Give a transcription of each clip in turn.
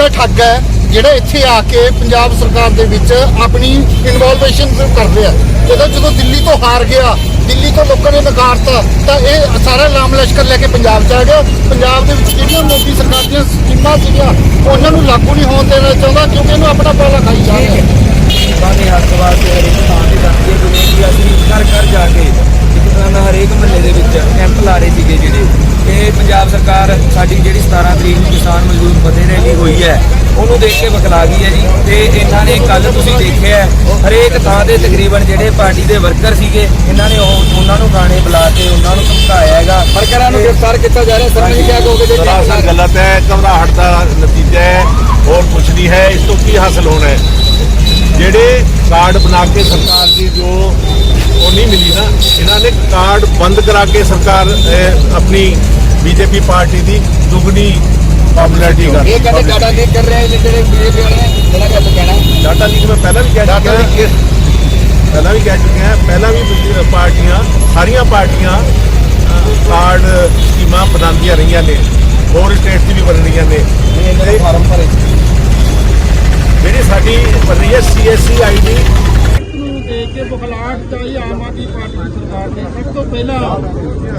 ਦਾ ਠੱਗ ਹੈ, ਜਿਹੜਾ ਇੱਥੇ ਆ ਕੇ ਪੰਜਾਬ ਸਰਕਾਰ ਦੇ ਵਿੱਚ ਆਪਣੀ ਇਨਵੋਲਵੇਸ਼ਨ ਕਰਦੇ ਆ ਜਦੋਂ ਜਦੋਂ ਦਿੱਲੀ ਤੋਂ ਹਾਰ ਗਿਆ, ਦਿੱਲੀ ਤੋਂ ਲੋਕਾਂ ਨੇ ਨਕਾਰਤਾ, ਤਾਂ ਇਹ ਸਾਰਾ ਲਾਮ ਲਸ਼ਕਰ ਲੈ ਕੇ ਪੰਜਾਬ ਚ ਆ ਗਿਆ। ਪੰਜਾਬ ਦੇ ਵਿੱਚ ਜਿਹੜੀਆਂ ਮੋਦੀ ਸਰਕਾਰ ਦੀਆਂ ਸਕੀਮਾਂ ਸੀਗੀਆਂ, ਉਹਨਾਂ ਨੂੰ ਲਾਗੂ ਨਹੀਂ ਹੋਣ ਦੇਣਾ ਚਾਹੁੰਦਾ, ਕਿਉਂਕਿ ਇਹਨੂੰ ਆਪਣਾ ਪੈਸਾ ਖਾਈ ਜਾ ਰਿਹਾ ਸਾਡੇ ਹੱਕ ਵਾਸਤੇ ਹਰੇਕ ਥਾਂ ਤੇ ਜਾਂਦੀ ਹੈ ਜਿਵੇਂ ਕਿ ਅਸੀਂ ਘਰ ਘਰ ਜਾ ਕੇ ਇੱਕ ਤਰ੍ਹਾਂ ਦਾ ਹਰੇਕ ਮਹੱਲੇ ਦੇ ਵਿੱਚ ਕੈਂਪ ਲਾ ਰਹੇ ਸੀਗੇ ਜਿਹੜੇ ਕਿ ਪੰਜਾਬ ਸਰਕਾਰ ਸਾਡੀ ਜਿਹੜੀ 17 ਤਰੀਕ ਨੂੰ ਕਿਸਾਨ ਮਜ਼ਦੂਰ ਫਤਿਹ ਰੈਲੀ ਹੋਈ ਹੈ ਉਹਨੂੰ ਦੇਖ ਕੇ ਬਖਲਾ ਗਈ ਹੈ ਜੀ। ਤੇ ਇਹਨਾਂ ਨੇ ਕੱਲ ਤੁਸੀਂ ਦੇਖਿਆ ਹੈ, ਹਰੇਕ ਥਾਂ ਤੇ ਤਕਰੀਬਨ ਜਿਹੜੇ ਪਾਰਟੀ ਦੇ ਵਰਕਰ ਸੀਗੇ ਇਹਨਾਂ ਨੇ ਉਹ- ਉਹਨਾਂ ਨੂੰ ਗਾਣੇ ਬੁਲਾ ਕੇ ਉਹਨਾਂ ਨੂੰ ਧਮਕਾਇਆ ਹੈਗਾ। ਵਰਕਰਾਂ ਨੂੰ ਗ੍ਰਿਫਤਾਰ ਕੀਤਾ ਜਾ ਰਿਹਾ ਸਰ ਨੇ ਕਿਹਾ ਕਹੋਗੇ ਸਰਾਸਰ ਗਲਤ ਹੈ ਘਬਰਾਹਟ ਦਾ ਨਤੀਜਾ ਹੈ ਹੋਰ ਕੁਝ ਨਹੀਂ ਹੈ ਇਸ ਤੋਂ ਕੀ ਹਾਸਲ ਹੋਣਾ ਹੈ? ਜਿਹੜੇ ਕਾਰਡ ਬਣਾ ਕੇ ਸਰਕਾਰ ਦੀ ਜੋ ਉਹ ਨਹੀਂ ਮਿਲੀ ਨਾ ਇਹਨਾਂ ਨੇ ਕਾਰਡ ਬੰਦ ਕਰਾ ਕੇ ਸਰਕਾਰ ਆਪਣੀ ਬੀਜੇਪੀ ਪਾਰਟੀ ਦੀ ਦੁਗਣੀ ਪਪੂਲੈਰਿਟੀ ਕਰ ਇਹ ਕਹਿੰਦੇ ਡਾਟਾ ਲੀਕ ਕਰ ਰਹੇ ਨੇ ਜਿਹੜੇ ਬੀਜੇਪੀ ਵਾਲੇ ਨੇ ਜਿਹੜਾ ਕਿ ਆਪਾਂ ਕਹਿਣਾ। ਡਾਟਾ ਲੀਕ ਮੈਂ ਪਹਿਲਾਂ ਵੀ ਕਹਿ ਚੁੱਕਿਆ। ਪਹਿਲਾਂ ਵੀ ਕਹਿ ਚੁੱਕੇ ਹਾਂ। ਪਹਿਲਾਂ ਵੀ ਦੂਜੀ ਪਾਰਟੀਆਂ ਸਾਰੀਆਂ ਪਾਰਟੀਆਂ ਕਾਰਡ ਸਕੀਮਾਂ ਬਣਾਉਂਦੀਆਂ ਰਹੀਆਂ ਨੇ। ਹੋਰ ਸਟੇਟ 'ਚ ਵੀ ਬਣ ਰਹੀਆਂ ਨੇ। ਇਹਨਾਂ ਦੇ ਫਾਰਮ ਭਰੇ। ਜਿਹੜੀ ਸਾਡੀ ਬਣ ਰਹੀ ਹੈ ਸੀਐਸਸੀ ਆਈਡੀ ਨੂੰ ਦੇਖ ਕੇ ਬੁਖਲਾਹਟ ਚਾਹੀ ਆਮ ਆਦਮੀ ਪਾਰਟੀ ਦੀ ਸਰਕਾਰ ਨੇ। ਸਭ ਤੋਂ ਪਹਿਲਾਂ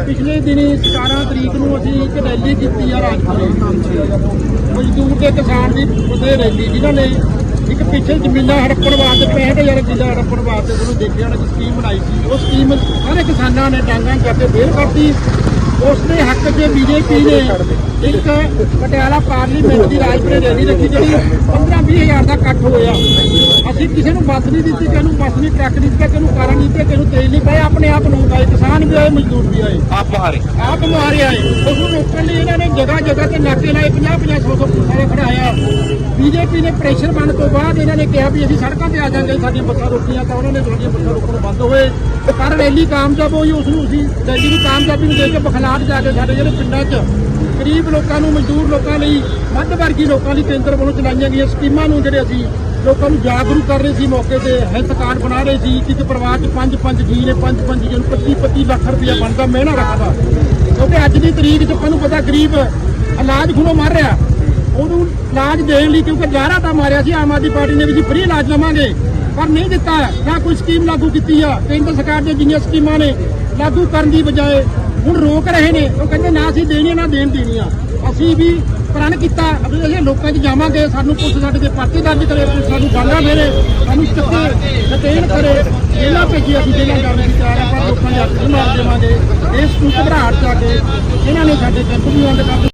ਪਿਛਲੇ ਦਿਨੀ 17 ਤਰੀਕ ਨੂੰ ਅਸੀਂ ਇੱਕ ਰੈਲੀ ਕੀਤੀ ਆ ਰਾਜਪੁਰੇ ਮਜ਼ਦੂਰ ਤੇ ਕਿਸਾਨ ਦੀ ਉਹਦੇ ਰੈਲੀ, ਜਿਨ੍ਹਾਂ ਨੇ ਇੱਕ ਪਿੱਛੇ ਜ਼ਮੀਨਾਂ ਹੜੱਪਣ ਵਾਸਤੇ 65000 ਕਿੱਲਾ ਹੜੱਪਣ ਵਾਸਤੇ ਤੁਹਾਨੂੰ ਦੇਖਿਆ ਹੋਣਾ ਸਕੀਮ ਬਣਾਈ ਸੀ। ਉਹ ਸਕੀਮ ਸਾਰੇ ਕਿਸਾਨਾਂ ਨੇ ਡਾਂਗਾਂ ਕਰਕੇ ਫੇਲ ਕਰਤੀ। ਉਸ ਦੇ ਹੱਕ 'ਚ ਬੀਜੇਪੀ ਨੇ ਇੱਕ ਪਟਿਆਲਾ ਪਾਰਲੀਮੈਂਟ ਦੀ ਰਾਜਪੁਰੇ ਰੈਲੀ ਰੱਖੀ ਜਿਹੜੀ 15 ਹਜ਼ਾਰ ਦਾ ਇਕੱਠ ਹੋਇਆ। ਅਸੀਂ ਕਿਸੇ ਨੂੰ ਬੱਸ ਨਹੀਂ ਦਿੱਤੀ ਕਿਸੇ ਨੂੰ ਬੱਸ ਨਹੀਂ ਟਰੱਕ ਨਹੀਂ ਦਿੱਤਾ ਕਿਸੇ ਨੂੰ ਕਾਰਾਂ ਨਹੀਂ ਦਿੱਤੀਆਂ ਕਿਸੇ ਨੂੰ ਤੇਲ ਨਹੀਂ ਪਾਇਆ ਆਪਣੇ ਆਪ ਲੋਕ ਆਏ ਕਿਸਾਨ ਵੀ ਆਏ ਮਜ਼ਦੂਰ ਵੀ ਆਏ। ਆਪ ਹਾਰੇ ਆਪ ਮਾਰੇ ਆਏ। ਉਸ ਨੂੰ ਰੋਕਣ ਲਈ ਇਹਨਾਂ ਨੇ ਜਗ੍ਹਾ ਜਗ੍ਹਾ ਤੇ ਨਾਕੇ ਲਾਏ 50 50 100 100 ਪੁਲਿਸਾਂ ਖੜਾਇਆ ਬੀਜੇਪੀ ਨੇ ਪ੍ਰੈਸ਼ਰ ਬਣਨ ਤੋਂ ਬਾਅਦ ਇਹਨਾਂ ਨੇ ਕਿਹਾ ਵੀ ਅਸੀਂ ਸੜਕਾਂ ਤੇ ਆ ਜਾਾਂਗੇ ਸਾਡੀਆਂ ਬੱਸਾਂ ਰੋਕੀਆਂ ਤਾਂ ਉਹਨਾਂ ਨੇ ਸਾਡੀਆਂ ਬੱਸਾਂ ਰੋਕਣ ਬੰਦ ਹੋਏ। ਪਰ ਰੈਲੀ ਕਾਮਯਾਬ ਹੋਈ ਉਸ ਨੂੰ ਅਸੀਂ ਰੈਲੀ ਨੂੰ ਕਾਮਯਾਬੀ ਨੂੰ ਦੇਖ ਕੇ ਬਖਲਾਟ ਜਾ ਕੇ ਸਾਡੇ ਜਿਹੜੇ ਪਿੰਡਾਂ 'ਚ ਗਰੀਬ ਲੋਕਾਂ ਨੂੰ, ਮਜ਼ਦੂਰ ਲੋਕਾਂ ਲਈ, ਮੱਧ ਵਰਗੀ ਲੋਕਾਂ ਲਈ ਕੇਂਦਰ ਵੱਲੋਂ ਚਲਾਈਆਂ ਗਈਆਂ ਸਕੀਮਾਂ ਨੂੰ ਜਿਹੜੇ ਅਸੀਂ ਲੋਕਾਂ ਨੂੰ ਜਾਗਰੂਕ ਕਰ ਰਹੇ ਸੀ, ਮੌਕੇ ਤੇ ਹੈਲਥ ਕਾਰਡ ਬਣਾ ਰਹੇ ਸੀ ਕਿ ਇੱਕ ਪਰਿਵਾਰ 'ਚ ਪੰਜ ਪੰਜ ਜੀ ਨੇ, ਪੰਜ ਪੰਜ ਜੀ ਨੂੰ 25 25 ਲੱਖ ਰੁਪਇਆ ਬਣਦਾ, ਮਹਿਣਾ ਰੱਖਦਾ। ਕਿਉਂਕਿ ਅੱਜ ਦੀ ਤਰੀਕ 'ਚ ਆਪਾਂ ਨੂੰ ਪਤਾ ਗਰੀਬ ਇਲਾਜ ਖੁਣੋਂ ਮਰ ਰਿਹਾ। ਉਹਨੂੰ ਇਲਾਜ ਦੇਣ ਲਈ ਕਿਉਂਕਿ ਜਾਰਾ ਤਾਂ ਮਾਰਿਆ ਸੀ, ਆਮ ਆਦਮੀ ਪਾਰਟੀ ਨੇ ਵੀ ਜੀ ਫ੍ਰੀ ਇਲਾਜ ਲਵਾਂਗੇ। ਪਰ ਨਹੀਂ ਦਿੱਤਾ, ਨਾ ਕੋਈ ਸਕੀਮ ਲਾਗੂ ਕੀਤੀ ਆ। ਕੇਂਦਰ ਸਰਕਾਰ ਦੀਆਂ ਜਿੰਨੀਆਂ ਸਕੀਮਾਂ ਨੇ, ਲਾਗੂ ਕਰਨ ਦੀ ਬਜਾਏ ਹੁਣ ਰੋਕ ਰਹੇ ਨੇ। ਉਹ ਕਹਿੰਦੇ, ਨਾ ਅਸੀਂ ਦੇਣੀ ਨਾ ਦੇਣ ਦੇਣੀ ਆ ਅਸੀਂ ਵੀ ਪ੍ਰਣ ਕੀਤਾ। ਵੀ ਅਸੀਂ ਲੋਕਾਂ 'ਚ ਜਾਵਾਂਗੇ, ਸਾਨੂੰ ਪੁਲਿਸ ਸਾਡੇ ਤੇ ਪਰਚੇ ਦਰਜ ਕਰੇ ਪੁਲਿਸ ਸਾਨੂੰ ਗਾਲਾਂ ਮੇਰੇ ਸਾਨੂੰ ਚੱਕੇ, ਡਿਟੇਨ ਕਰੇ ਇਹਨਾਂ ਭੇਜੀ ਅਸੀਂ, ਜੇਲ੍ਹਾਂ ਜਾਣ ਦੀ ਤਿਆਰ ਆ ਲੋਕਾਂ ਦੇ ਹੱਥ ਮਾਰ ਦੇਵਾਂਗੇ। ਇਸ ਨੂੰ ਘਬਰਾਹਟ ਚ ਕੇ ਇਹਨਾਂ ਨੇ ਸਾਡੇ ਕੈਂਪ ਵੀ ਬੰਦ ਕਰ